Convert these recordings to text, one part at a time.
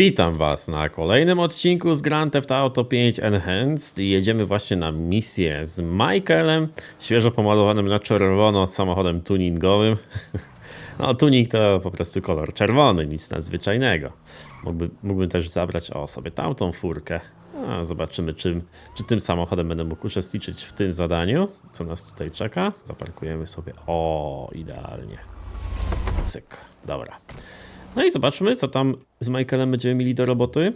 Witam Was na kolejnym odcinku z Grand Theft Auto 5 Enhanced i jedziemy właśnie na misję z Michaelem, świeżo pomalowanym na czerwono samochodem tuningowym. No, tuning to po prostu kolor czerwony, nic nadzwyczajnego. Mógłby, mógłbym też zabrać o sobie tamtą furkę. A, zobaczymy, czym, czy tym samochodem będę mógł uczestniczyć w tym zadaniu, co nas tutaj czeka. Zaparkujemy sobie. O, idealnie. Cyk, dobra. No i zobaczmy, co tam z Michaelem będziemy mieli do roboty.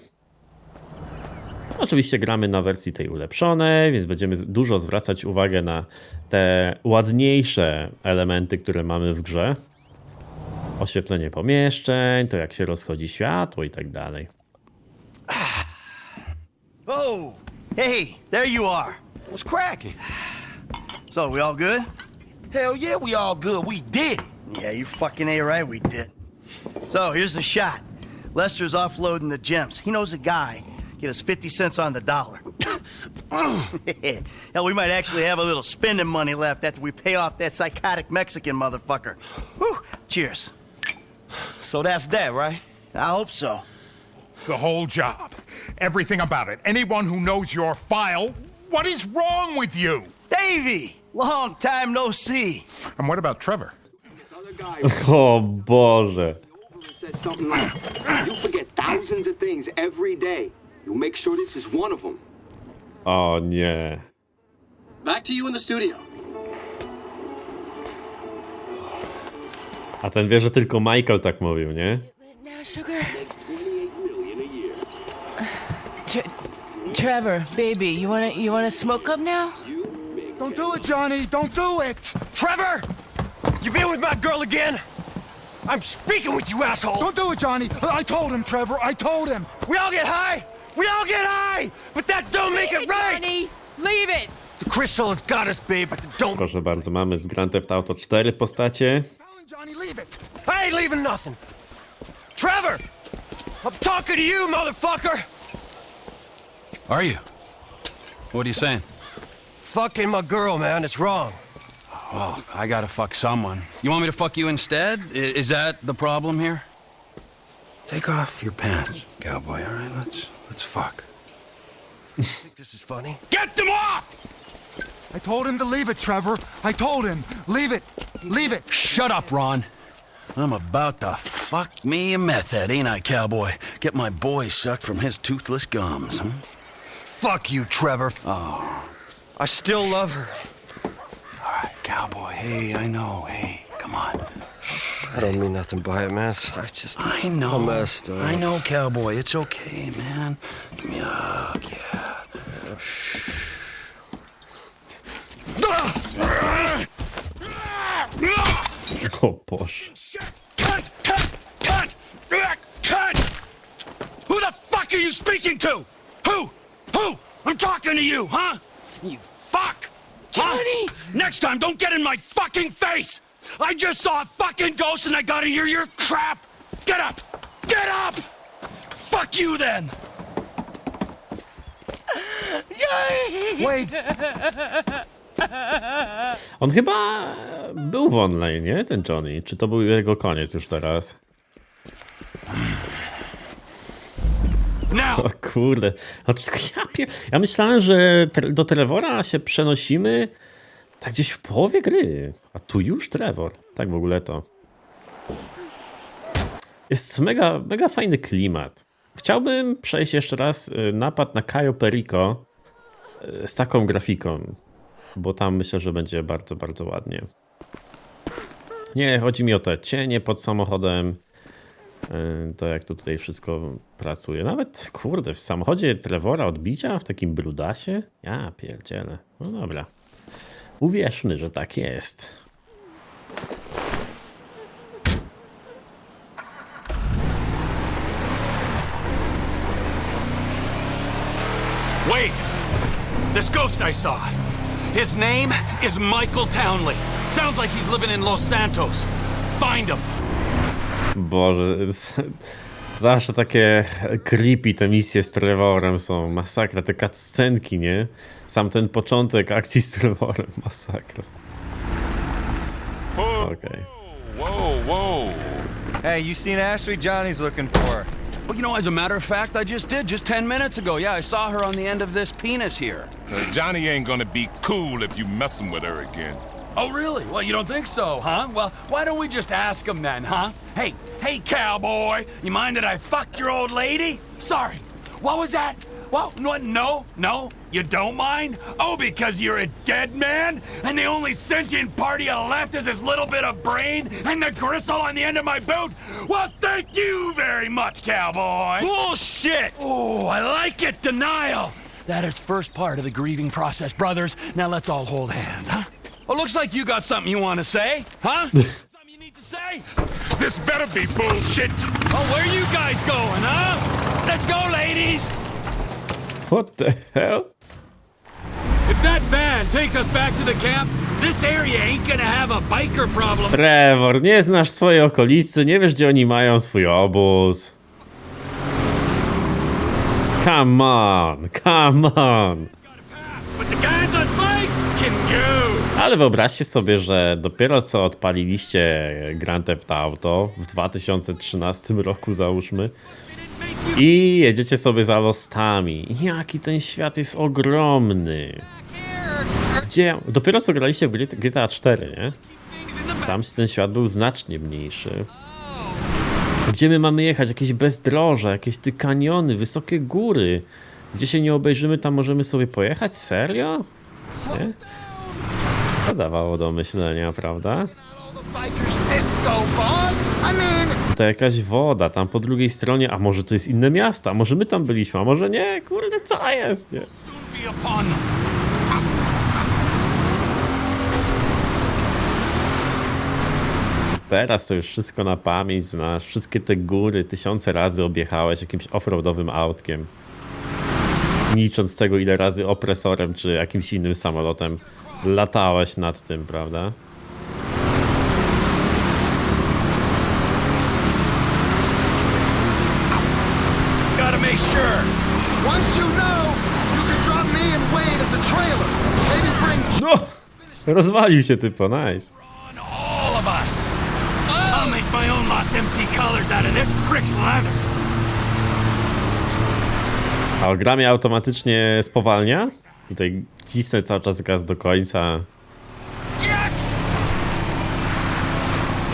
Oczywiście gramy na wersji tej ulepszonej, więc będziemy dużo zwracać uwagę na te ładniejsze elementy, które mamy w grze. Oświetlenie pomieszczeń, to jak się rozchodzi światło i tak dalej. Oh, hey, there you are. What's cracking? So, we all good? Hell yeah, we all good. We did. Yeah, you fucking A right, we did. So, here's the shot. Lester's offloading the gems. He knows a guy. Get us 50 cents on the dollar. Hell, we might actually have a little spending money left after we pay off that psychotic Mexican motherfucker. Whew, cheers. So that's that, right? I hope so. The whole job. Everything about it. Anyone who knows your file, what is wrong with you? Davey! Long time no see. And what about Trevor? O Boże! says something like, "You forget thousands of things every day. You'll make sure this is one of them." O nie. Back to you in the studio. A ten wie, że tylko Michael tak mówił, nie? Now, sugar. Twenty-eight million a year. Tre- Trevor, baby, you wanna you wanna smoke up now? Don't do it, Johnny. Don't do it. Trevor! You been with my girl again? I'm speaking with you, asshole. Don't do it, Johnny. I told him, Trevor. I told him. We all get high. We all get high. But that don't make it right. Johnny, leave it. The crystal has got us, babe, but don't. Proszę bardzo, mamy z Grand Theft Auto 4 postacie. Johnny, leave it. I ain't leaving nothing. Trevor! I'm talking to you, motherfucker! Are you? What are you saying? Fucking my girl, man. It's wrong. Well, I gotta fuck someone. You want me to fuck you instead? I- is that the problem here? Take off your pants, cowboy. All right, let's let's fuck. Think this is funny? Get them off! I told him to leave it, Trevor. I told him. Leave it. Leave it. Shut up, Ron. I'm about to fuck me a meth head, ain't I, cowboy? Get my boy sucked from his toothless gums. Hmm? Fuck you, Trevor. Oh. I still love her. All right, cowboy. Hey, I know. Hey, come on. I don't mean nothing by it, man. I just I know. I'm messed up. I know, cowboy. It's okay, man. Give me a hug, yeah. Oh, o Boże. Cut! Cut! Cut! Cut! Cut! Who the fuck are you speaking to? Who? Who? I'm talking to you, huh? You fuck! Johnny! Next time, don't get in my fucking face! I just saw a fucking ghost and I gotta hear your crap! Get up! Get up! Fuck you then! Johnny. Wait. On chyba był w online, nie? Ten Johnny. Czy to był jego koniec już teraz? O kurde. Ja, ja myślałem, że do Trevora się przenosimy tak gdzieś w połowie gry. A tu już Trevor. Tak w ogóle to. Jest mega, mega fajny klimat. Chciałbym przejść jeszcze raz y, napad na Cayo Perico y, z taką grafiką, bo tam myślę, że będzie bardzo, bardzo ładnie. Nie, chodzi mi o te cienie pod samochodem, to jak to tutaj wszystko pracuje. Nawet, kurde, w samochodzie Trevora odbicia w takim brudasie? Ja pierdzielę. No dobra. Uwierzmy, że tak jest. Wait! This ghost I saw. His name is Michael Townley. Sounds like he's living in Los Santos. Find him. Boże, zawsze takie creepy te misje z Trevorem są. Masakra, te cutscenki, nie? Sam ten początek akcji z Trevorem, masakra. Okej. Whoa, whoa. Hey, you seen Ashley? Johnny's looking for her. Well, you know, as a matter of fact, I just did just 10 minutes ago. Yeah, I saw her on the end of this penis here. Uh, Johnny ain't gonna be cool if you messing with her again. Oh, really? Well, you don't think so, huh? Well, why don't we just ask him then, huh? Hey, hey, cowboy, you mind that I fucked your old lady? Sorry. What was that? Well, no, no, no, you don't mind? Oh, because you're a dead man? And the only sentient part you left is this little bit of brain and the gristle on the end of my boot? Well, thank you very much, cowboy. Bullshit! Oh, I like it, denial. That is first part of the grieving process, brothers. Now let's all hold hands, huh? Well, looks like you got something you want to say, huh? something you need to say? This better be bullshit. Oh, where you guys going, huh? Let's go, ladies. What the hell? If that van takes us back to the camp, this area ain't gonna have a biker problem. Trevor, nie znasz swojej okolicy, nie wiesz gdzie oni mają swój obóz. Come on, come on. But the guys on bikes can go. Ale wyobraźcie sobie, że dopiero co odpaliliście Grand Theft Auto w 2013 roku załóżmy i jedziecie sobie za lostami. Jaki ten świat jest ogromny. Gdzie, dopiero co graliście w GTA- GTA 4, nie? Tam ten świat był znacznie mniejszy. Gdzie my mamy jechać? Jakieś bezdroże, jakieś ty kaniony, wysokie góry. Gdzie się nie obejrzymy, tam możemy sobie pojechać? Serio? Nie? To dawało do myślenia, prawda? To jakaś woda tam po drugiej stronie, a może to jest inne miasto, a może my tam byliśmy, a może nie, kurde, co jest, nie? Teraz to już wszystko na pamięć znasz, wszystkie te góry tysiące razy objechałeś jakimś offroadowym autkiem. Nie licząc tego, ile razy opresorem czy jakimś innym samolotem latałeś nad tym, prawda? Gotta make sure. once you know, you can drop me and Wade at the trailer. Maybe bring No! Rozwalił się typo, nice. On all of us. I'll make my own Lost MC colors out of this prick's leather. A gra mnie automatycznie spowalnia? Tutaj cisnę cały czas gaz do końca.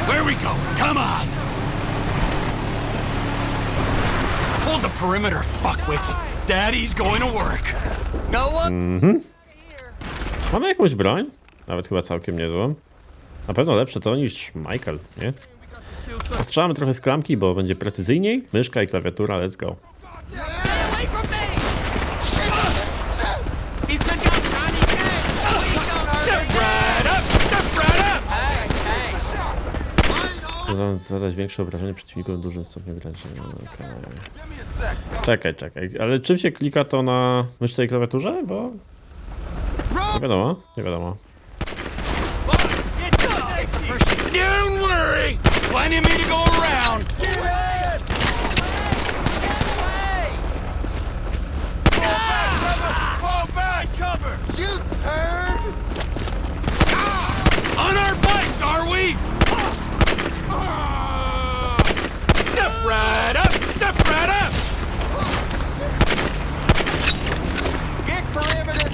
Where we go? Come on. Hold the perimeter, fuckwits. Daddy's going to work. Mamy jakąś broń? Nawet chyba całkiem niezłą. Na pewno lepsze to niż Michael, nie? Ostrzelamy trochę z klamki, bo będzie precyzyjniej. Myszka i klawiatura, let's go. Step right up. Step right up. Można zadać większe obrażenie przeciwnikom w dużym stopniu wrażenia. Okej. Czekaj, czekaj. Ale czym się klika to na myszce i klawiaturze? Bo... Nie wiadomo, nie wiadomo. Don't worry. Plenty of me to go around. Fall back! Cover! you turd! On our bikes, are we? Step right up. Step right up. Get perimeter!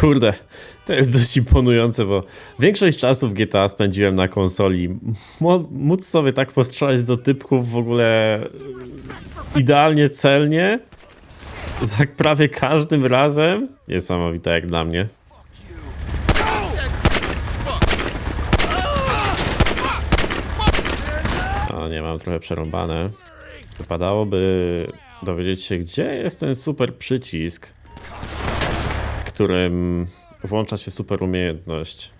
Kurde, to jest dość imponujące, bo większość czasu w GTA spędziłem na konsoli. Mo- móc sobie tak postrzelać do typków w ogóle e, idealnie celnie, za prawie każdym razem, niesamowite jak dla mnie. Nie mam trochę przerąbane. Wypadałoby dowiedzieć się, gdzie jest ten super przycisk, którym włącza się super umiejętność.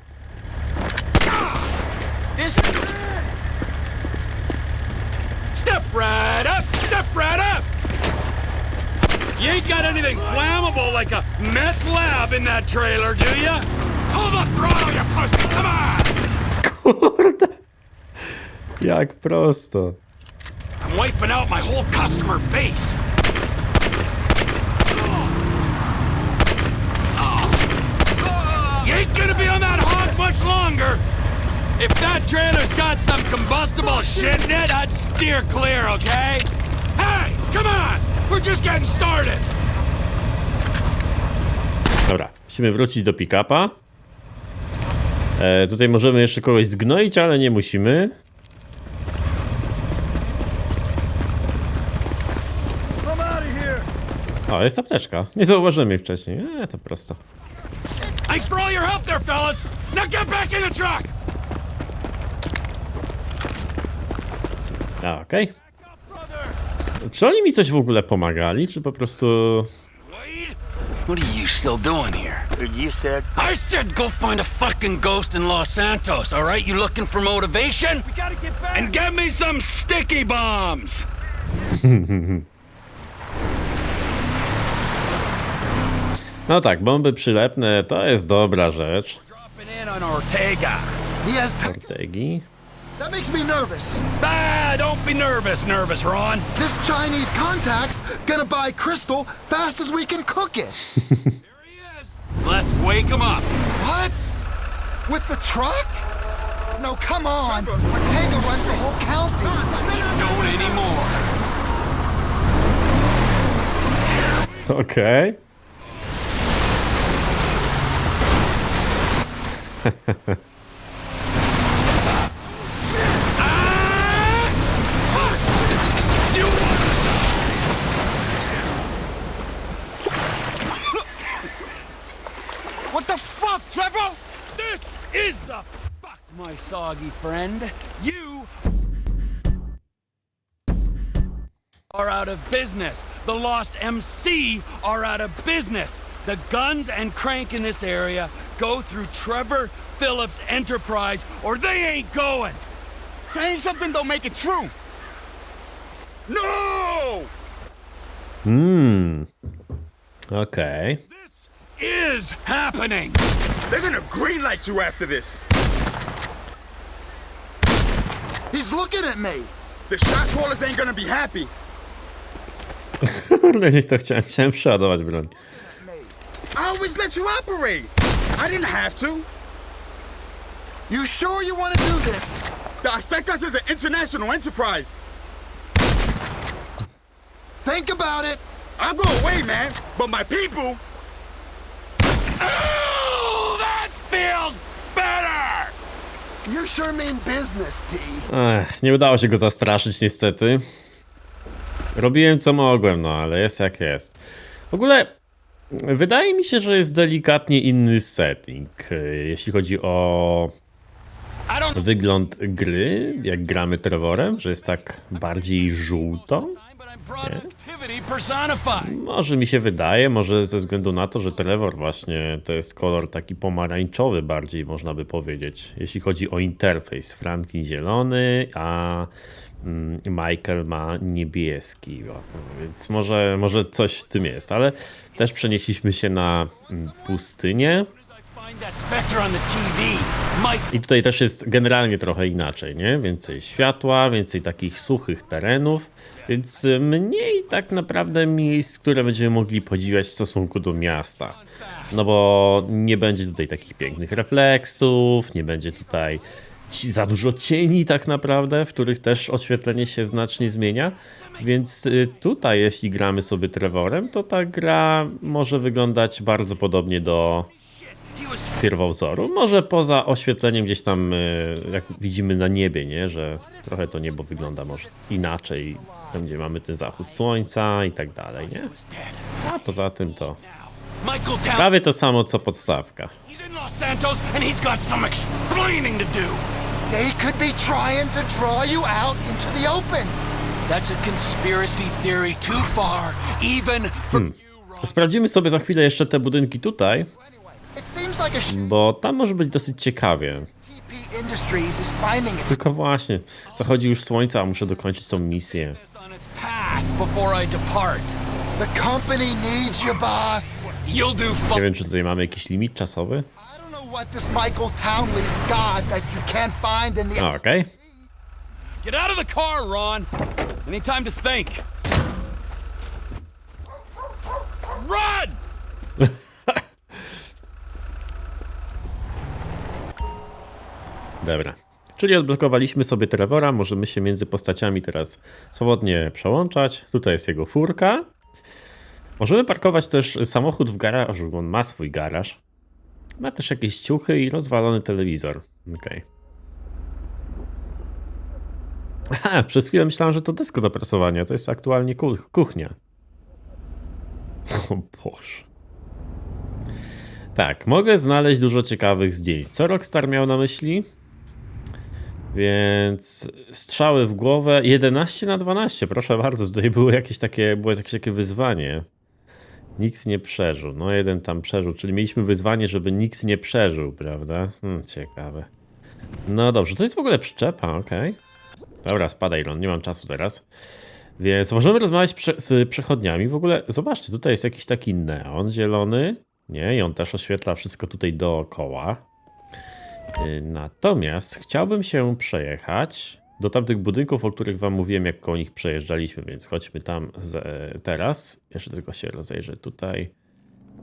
Step right up. Step right up. You ain't got anything flammable like a meth lab in that trailer, do ya? Pull the throttle, you pussy! Come on! Kurde! Jak prosto. I'm wiping out my whole customer base. You ain't gonna be on that hog much longer. If that trailer's got some combustible shit in it, I'd steer clear, okay? Hey, come on! We're just getting started! Dobra, musimy wrócić do pick-upa. E, tutaj możemy jeszcze kogoś zgnoić, ale nie musimy. I'm out of here. O, jest apteczka. Nie zauważyłem jej wcześniej. E, to prosto. Thanks for all your help there, fellas! Now get back in the truck! A, okej. Czy oni mi coś w ogóle pomagali, czy po prostu... What are you still doing here? You said I said go find a fucking ghost in Los Santos, alright? You looking for motivation? we gotta get back. And get me some sticky bombs! No tak, bomby przylepne to jest dobra rzecz. Dropping in on Ortega. He has t- Ortegi. That makes me nervous. Ah, don't be nervous, nervous, Ron. This Chinese contact's gonna buy crystal fast as we can cook it. Here he is. Let's wake him up. What? With the truck? No, come on. Ortega runs the whole county. Don't anymore. Okej. You What the fuck, Trevor? This is the fuck, my soggy friend. You are out of business. The Lost MC are out of business. The guns and crank in this area go through Trevor Phillips Enterprise, or they ain't going. Saying something don't make it true. No! Hmm. Okay. This is happening. They're gonna greenlight you after this. He's looking at me. The shot callers ain't gonna be happy. Kurde, nie to chciałem, chciałem przeładować broń. I always let you operate. I didn't have to. You sure you want to do this? The Aztecas is an international enterprise. Think about it. I'll go away, man. But my people, Oh, that feels better. You sure mean business, T. Ech, nie udało się go zastraszyć niestety. Robiłem co mogłem, no ale jest jak jest. W ogóle wydaje mi się, że jest delikatnie inny setting, e, jeśli chodzi o wygląd gry, jak gramy Trevorem, że jest tak bardziej żółto. personified. Może mi się wydaje, może ze względu na to, że Trevor właśnie to jest kolor taki pomarańczowy bardziej można by powiedzieć, jeśli chodzi o interfejs. Franklin zielony, a Michael ma niebieski, więc może, może coś w tym jest, ale też przenieśliśmy się na mm, pustynię i tutaj też jest generalnie trochę inaczej, nie? Więcej światła, więcej takich suchych terenów, więc mniej tak naprawdę miejsc, które będziemy mogli podziwiać w stosunku do miasta. No bo nie będzie tutaj takich pięknych refleksów, nie będzie tutaj za dużo cieni tak naprawdę, w których też oświetlenie się znacznie zmienia. Więc y, tutaj, jeśli gramy sobie Trevorem, to ta gra może wyglądać bardzo podobnie do pierwowzoru. Może poza oświetleniem gdzieś tam, y, jak widzimy na niebie, nie? Że trochę to niebo wygląda może inaczej, tam gdzie mamy ten zachód słońca i tak dalej, nie? A poza tym to prawie to samo co podstawka. He's in Los Santos and he's got some explaining to do. They could be trying to draw you out into the open. That's a conspiracy theory too far, even for Ron. Sprawdzimy sobie za chwilę jeszcze te budynki tutaj, bo tam może być dosyć ciekawie. Tylko właśnie, zachodzi już słońce, a muszę dokończyć tą misję. Nie wiem, czy tutaj mamy jakiś limit czasowy. I what this Michael Townley's got that you can't find in the. Okej. Get out of the car, Ron. Any time to think. Run! Dobra. Czyli odblokowaliśmy sobie Trevora, możemy się między postaciami teraz swobodnie przełączać. Tutaj jest jego furka. Możemy parkować też samochód w garażu, bo on ma swój garaż. Ma też jakieś ciuchy i rozwalony telewizor. Okej. Aha, przez chwilę myślałem, że to desko do prasowania. To jest aktualnie ku- kuchnia. O Boże. Tak, mogę znaleźć dużo ciekawych zdjęć. Co Rockstar miał na myśli? Więc strzały w głowę 11 na 12, proszę bardzo. Tutaj było jakieś takie, było jakieś takie wyzwanie. Nikt nie przeżył. No jeden tam przeżył, czyli mieliśmy wyzwanie, żeby nikt nie przeżył, prawda? Hmm, ciekawe. No dobrze, to jest w ogóle przyczepa, okej. Dobra, spadaj Ron, nie mam czasu teraz. Więc możemy rozmawiać prze z przechodniami. W ogóle, zobaczcie, tutaj jest jakiś taki neon zielony. Nie, i on też oświetla wszystko tutaj dookoła. Yy, Natomiast chciałbym się przejechać do tamtych budynków, o których wam mówiłem, jak koło nich przejeżdżaliśmy, więc chodźmy tam teraz. Jeszcze tylko się rozejrzę tutaj.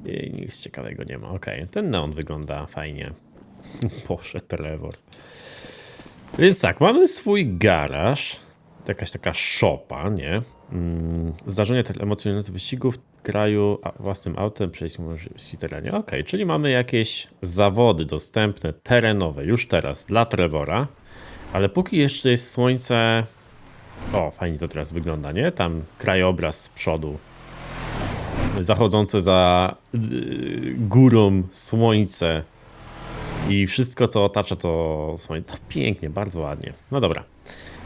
I nic ciekawego nie ma. Okej, ten neon wygląda fajnie. Boże, Trevor. Więc tak, mamy swój garaż. Jakaś taka szopa, nie? Mm, zdarzenia emocjonujące wyścigów w kraju własnym autem, przejść możliwości terenie. Okej, czyli mamy jakieś zawody dostępne, terenowe już teraz dla Trevora. Ale póki jeszcze jest słońce. O, fajnie to teraz wygląda, nie? Tam krajobraz z przodu. Zachodzące za yy, górą słońce. I wszystko, co otacza to słońce. To pięknie, bardzo ładnie. No dobra.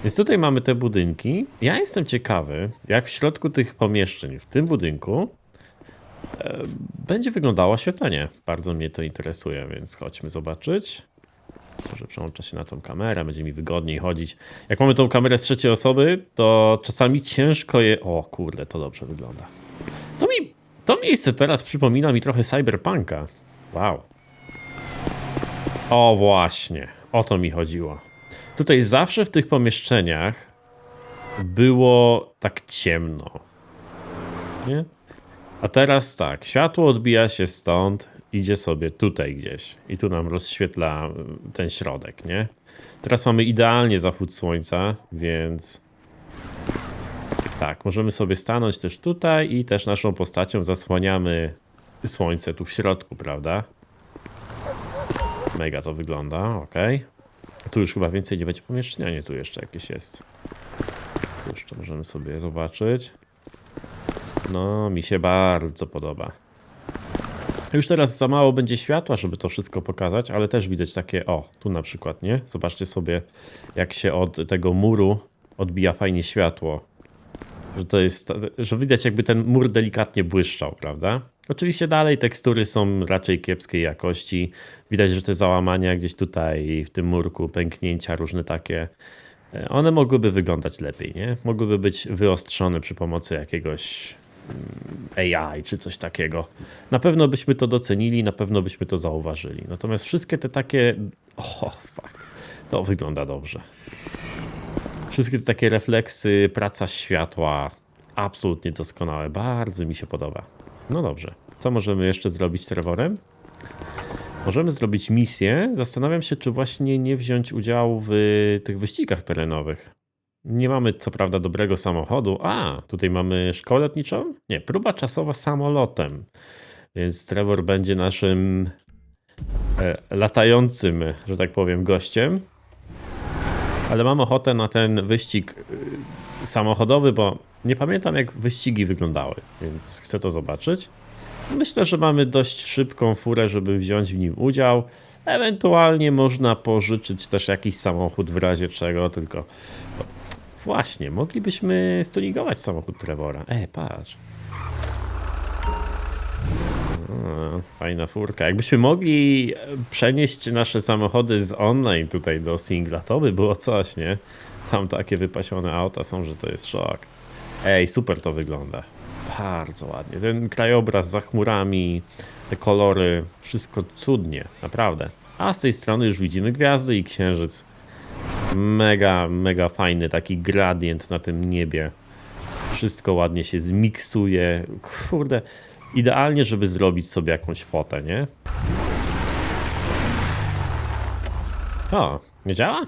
Więc tutaj mamy te budynki. Ja jestem ciekawy, jak w środku tych pomieszczeń, w tym budynku, e, będzie wyglądało oświetlenie. Bardzo mnie to interesuje, więc chodźmy zobaczyć. Może przełączę się na tą kamerę, będzie mi wygodniej chodzić. Jak mamy tą kamerę z trzeciej osoby, to czasami ciężko je... O kurde, to dobrze wygląda. To mi... To miejsce teraz przypomina mi trochę Cyberpunka. Wow. O właśnie, o to mi chodziło. Tutaj zawsze w tych pomieszczeniach było tak ciemno. Nie? A teraz tak, światło odbija się stąd, idzie sobie tutaj gdzieś i tu nam rozświetla y, ten środek, nie? Teraz mamy idealnie zachód słońca, więc tak, możemy sobie stanąć też tutaj i też naszą postacią zasłaniamy słońce tu w środku, prawda? Mega to wygląda, ok. Tu już chyba więcej nie będzie pomieszczenia, nie, tu jeszcze jakieś jest. Tu jeszcze możemy sobie zobaczyć. No, mi się bardzo podoba. Już teraz za mało będzie światła, żeby to wszystko pokazać, ale też widać takie, o, tu na przykład, nie? Zobaczcie sobie, jak się od tego muru odbija fajnie światło. Że to jest, że widać jakby ten mur delikatnie błyszczał, prawda? Oczywiście dalej tekstury są raczej kiepskiej jakości. Widać, że te załamania gdzieś tutaj w tym murku, pęknięcia różne takie, e, one mogłyby wyglądać lepiej, nie? Mogłyby być wyostrzone przy pomocy jakiegoś AI czy coś takiego. Na pewno byśmy to docenili, na pewno byśmy to zauważyli. Natomiast wszystkie te takie. O, fuck. To wygląda dobrze. Wszystkie te takie refleksy, praca światła, absolutnie doskonałe. Bardzo mi się podoba. No dobrze. Co możemy jeszcze zrobić Trevorem? Możemy zrobić misję. Zastanawiam się, czy właśnie nie wziąć udziału w tych wyścigach terenowych. Nie mamy co prawda dobrego samochodu. A, tutaj mamy szkołę lotniczą? Nie, próba czasowa samolotem. Więc Trevor będzie naszym e, latającym, że tak powiem, gościem. Ale mam ochotę na ten wyścig y, samochodowy, bo nie pamiętam jak wyścigi wyglądały, więc chcę to zobaczyć. Myślę, że mamy dość szybką furę, żeby wziąć w nim udział. Ewentualnie można pożyczyć też jakiś samochód w razie czego, tylko właśnie, moglibyśmy stuningować samochód Trevora. E, patrz. Fajna furka. Jakbyśmy mogli przenieść nasze samochody z online tutaj do singla, to by było coś, nie? Tam takie wypasione auta są, że to jest szok. Ej, super to wygląda. Bardzo ładnie. Ten krajobraz za chmurami, te kolory, wszystko cudnie, naprawdę. A z tej strony już widzimy gwiazdy i księżyc. Mega, mega fajny taki gradient na tym niebie. Wszystko ładnie się zmiksuje. Kurde, idealnie, żeby zrobić sobie jakąś fotę, nie? O, nie działa?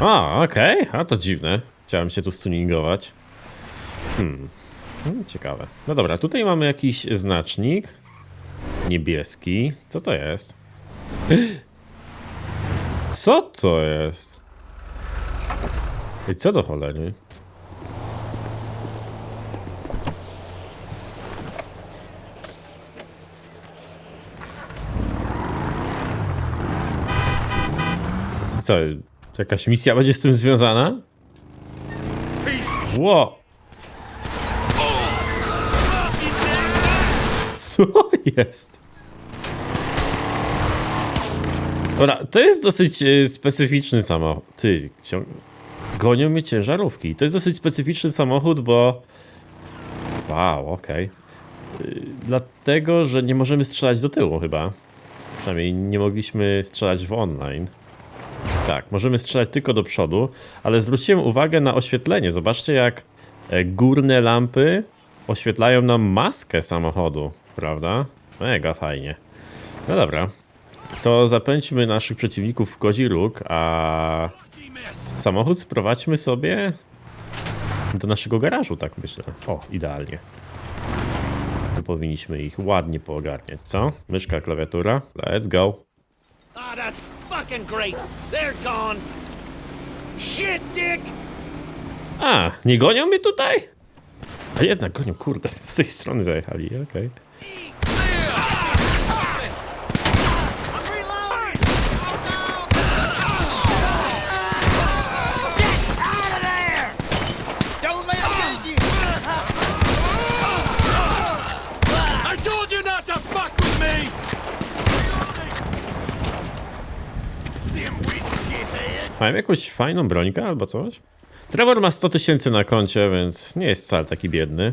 O, okej, okay. a to dziwne. Chciałem się tu stuningować. Hmm, hmm, ciekawe. No dobra, tutaj mamy jakiś znacznik niebieski. Co to jest? Co to jest? I co do cholery? Co? Jakaś misja będzie z tym związana? Ło! Co jest? Dobra, to jest dosyć e, specyficzny samochód. Ty, ciąg... gonią mnie ciężarówki. To jest dosyć specyficzny samochód, bo... Wow, okej. Y, Dlatego, że nie możemy strzelać do tyłu chyba. Przynajmniej nie mogliśmy strzelać w online. Tak, możemy strzelać tylko do przodu, ale zwróciłem uwagę na oświetlenie. Zobaczcie, jak e, górne lampy oświetlają nam maskę samochodu, prawda? Mega fajnie. No dobra, to zapędźmy naszych przeciwników w kozi róg, a samochód sprowadźmy sobie do naszego garażu, tak myślę. O, idealnie. Tu powinniśmy ich ładnie poogarniać, co? Myszka, klawiatura. Let's go. Ah, that's fucking great. They're gone. Shit, Dick! A, nie gonią mnie tutaj? A jednak gonią, kurde, z tej strony zajechali, okej. I told you not to fuck with me! Mają jakąś fajną brońkę albo coś? Trevor ma 100 tysięcy na koncie, więc nie jest wcale taki biedny.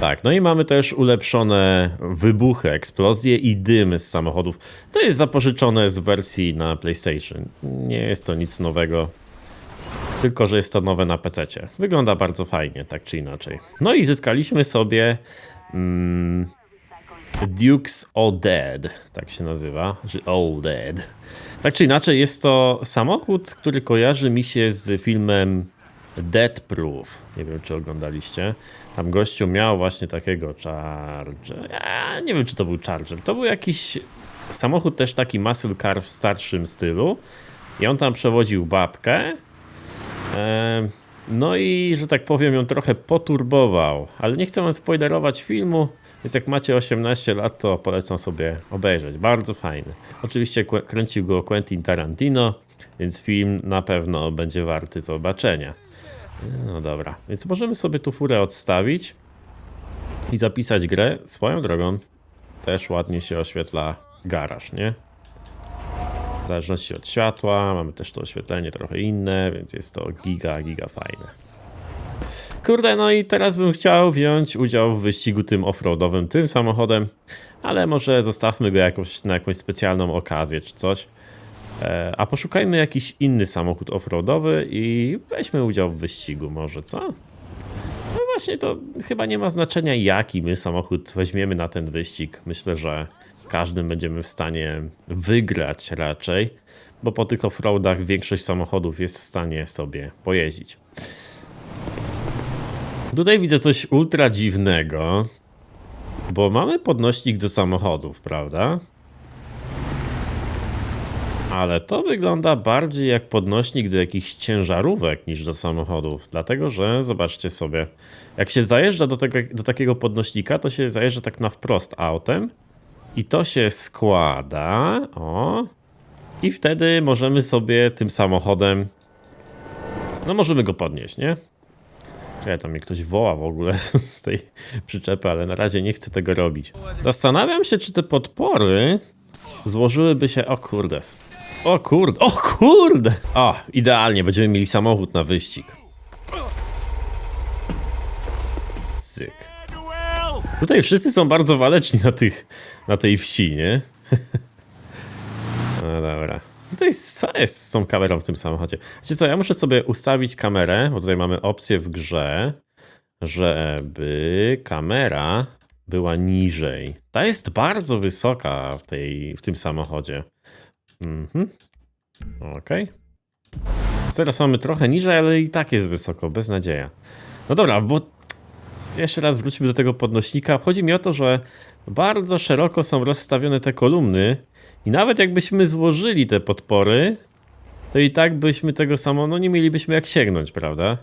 Tak, no i mamy też ulepszone wybuchy, eksplozje i dymy z samochodów. To jest zapożyczone z wersji na PlayStation. Nie jest to nic nowego, tylko że jest to nowe na PC. Wygląda bardzo fajnie, tak czy inaczej. No i zyskaliśmy sobie mm, Duke's All Dead, tak się nazywa, że All Dead. Tak czy inaczej, jest to samochód, który kojarzy mi się z filmem Dead Proof. Nie wiem, czy oglądaliście. Tam gościu miał właśnie takiego Charger. Ja nie wiem, czy to był Charger. To był jakiś samochód też taki muscle car w starszym stylu. I on tam przewoził babkę. No i, że tak powiem, ją trochę poturbował. Ale nie chcę wam spoilerować filmu, więc jak macie 18 lat, to polecam sobie obejrzeć. Bardzo fajny. Oczywiście kręcił go Quentin Tarantino, więc film na pewno będzie warty zobaczenia. No dobra, więc możemy sobie tu furę odstawić i zapisać grę. Swoją drogą też ładnie się oświetla garaż, nie? W zależności od światła, mamy też to oświetlenie trochę inne, więc jest to giga, giga fajne. Kurde, no i teraz bym chciał wziąć udział w wyścigu tym offroadowym, tym samochodem, ale może zostawmy go jakoś, na jakąś specjalną okazję czy coś. E, a poszukajmy jakiś inny samochód offroadowy i weźmy udział w wyścigu może, co? No właśnie, to chyba nie ma znaczenia jaki my samochód weźmiemy na ten wyścig. Myślę, że każdym będziemy w stanie wygrać raczej, bo po tych offroadach większość samochodów jest w stanie sobie pojeździć. Tutaj widzę coś ultra dziwnego, bo mamy podnośnik do samochodów, prawda? Ale to wygląda bardziej jak podnośnik do jakichś ciężarówek niż do samochodów. Dlatego, że zobaczcie sobie, jak się zajeżdża do, tego, do takiego podnośnika, to się zajeżdża tak na wprost autem i to się składa. O. I wtedy możemy sobie tym samochodem. No, możemy go podnieść, nie? Ja tam mnie ktoś woła w ogóle z tej przyczepy, ale na razie nie chcę tego robić. Zastanawiam się, czy te podpory złożyłyby się. O kurde. O kurde. O kurde. O, idealnie. Będziemy mieli samochód na wyścig. Cyk. Tutaj wszyscy są bardzo waleczni na, tych, na tej wsi, nie? No dobra. Tutaj jest tą kamerą w tym samochodzie? Wiecie co, ja muszę sobie ustawić kamerę, bo tutaj mamy opcję w grze, żeby kamera była niżej. Ta jest bardzo wysoka w, tej, w tym samochodzie. Mhm. Okej. Teraz mamy trochę niżej, ale i tak jest wysoko, bez nadzieja. No dobra, bo jeszcze raz wróćmy do tego podnośnika. Chodzi mi o to, że bardzo szeroko są rozstawione te kolumny i nawet jakbyśmy złożyli te podpory, to i tak byśmy tego samo, no nie mielibyśmy jak sięgnąć, prawda?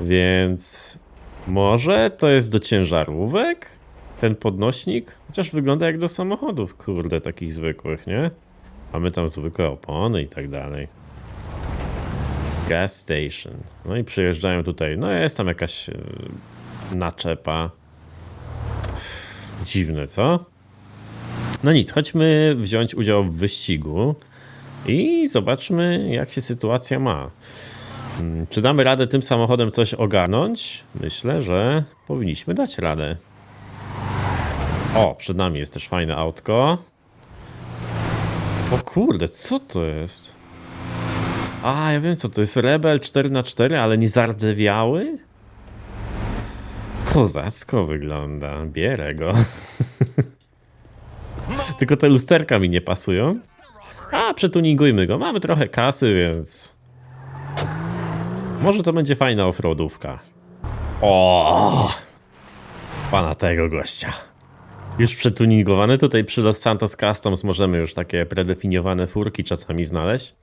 Więc może to jest do ciężarówek? Ten podnośnik? Chociaż wygląda jak do samochodów, kurde, takich zwykłych, nie? Mamy tam zwykłe opony i tak dalej. Gas station. No i przyjeżdżają tutaj. No jest tam jakaś e, naczepa. Dziwne, co? No nic, chodźmy wziąć udział w wyścigu i zobaczmy, jak się sytuacja ma. Hmm, Czy damy radę tym samochodem coś ogarnąć? Myślę, że powinniśmy dać radę. O, przed nami jest też fajne autko. O kurde, co to jest? A, ja wiem co to jest. Rebel 4x4, ale nie zardzewiały? Kozacko wygląda. Bierę go. Tylko te lusterka mi nie pasują. A, przetuningujmy go. Mamy trochę kasy, więc... Może to będzie fajna offroadówka. O! Pana tego gościa. Już przetuningowany. Tutaj przy Los Santos Customs możemy już takie predefiniowane furki czasami znaleźć.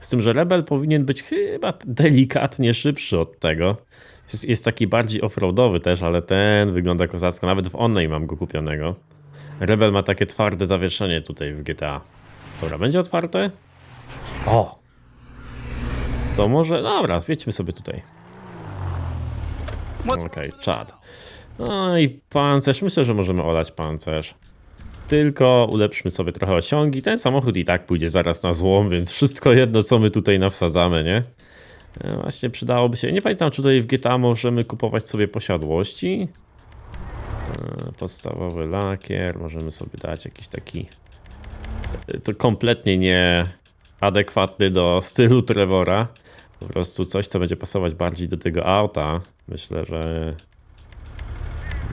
Z tym, że Rebel powinien być chyba delikatnie szybszy od tego. Jest, jest taki bardziej offroadowy też, ale ten wygląda kozacko. Nawet w Onnej mam go kupionego. Rebel ma takie twarde zawieszenie tutaj w GTA. Dobra, będzie otwarte? O! To może... Dobra, wiedźmy sobie tutaj. Okej, czad. No i pancerz. Myślę, że możemy olać pancerz. Tylko ulepszmy sobie trochę osiągi. Ten samochód i tak pójdzie zaraz na złom, więc wszystko jedno, co my tutaj nawsadzamy, nie? E, Właśnie przydałoby się. Nie pamiętam, czy tutaj w GTA możemy kupować sobie posiadłości. E, Podstawowy lakier. Możemy sobie dać jakiś taki. e, To kompletnie nie adekwatny do stylu Trevora. Po prostu coś, co będzie pasować bardziej do tego auta. Myślę, że.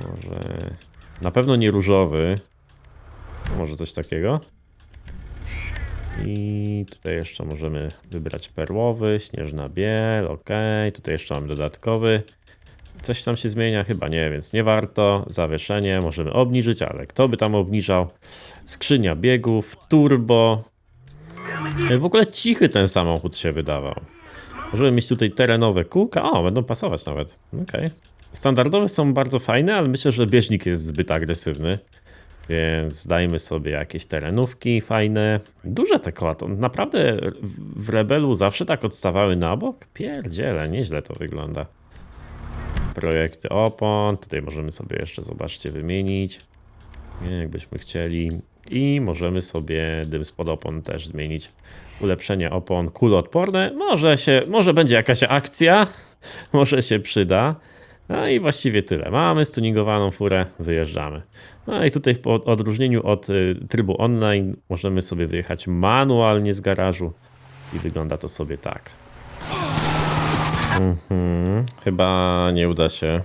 Może. Na pewno nie różowy. Może coś takiego. I tutaj jeszcze możemy wybrać perłowy, śnieżna biel, ok. Tutaj jeszcze mamy dodatkowy. Coś tam się zmienia? Chyba nie, więc nie warto. Zawieszenie możemy obniżyć, ale kto by tam obniżał? Skrzynia biegów, turbo. W ogóle cichy ten samochód się wydawał. Możemy mieć tutaj terenowe kółka. O, będą pasować nawet. Okej. Standardowe są bardzo fajne, ale myślę, że bieżnik jest zbyt agresywny. Więc dajmy sobie jakieś terenówki fajne. Duże te koła, to naprawdę w Rebelu zawsze tak odstawały na bok? Pierdziele, nieźle to wygląda. Projekty opon, tutaj możemy sobie jeszcze, zobaczcie, wymienić. Jakbyśmy chcieli. I możemy sobie dym spod opon też zmienić. Ulepszenie opon kuloodporne. Może się, może będzie jakaś akcja. Może się przyda. No i właściwie tyle. Mamy stuningowaną furę, wyjeżdżamy. No i tutaj w od- odróżnieniu od y, trybu online możemy sobie wyjechać manualnie z garażu i wygląda to sobie tak. Mhm. Chyba nie uda się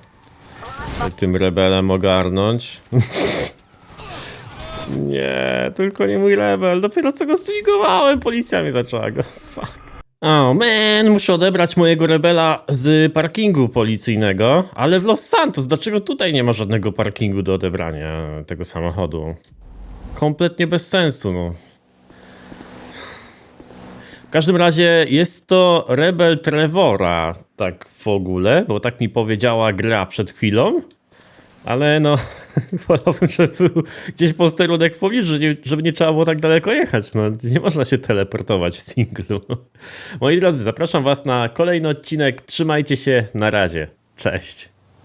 tym rebelem ogarnąć. nie, tylko nie mój rebel. Dopiero co go stuningowałem, policja mnie zaczęła go. Fuck. Oh man, muszę odebrać mojego rebela z parkingu policyjnego, ale w Los Santos, dlaczego tutaj nie ma żadnego parkingu do odebrania tego samochodu? Kompletnie bez sensu, no. W każdym razie jest to rebel Trevora, tak w ogóle, bo tak mi powiedziała gra przed chwilą. Ale no, wolałbym, żeby był gdzieś posterunek w pobliżu, żeby nie, trzeba było tak daleko jechać. No, nie można się teleportować w singlu. Moi drodzy, zapraszam Was na kolejny odcinek. Trzymajcie się, na razie. Cześć.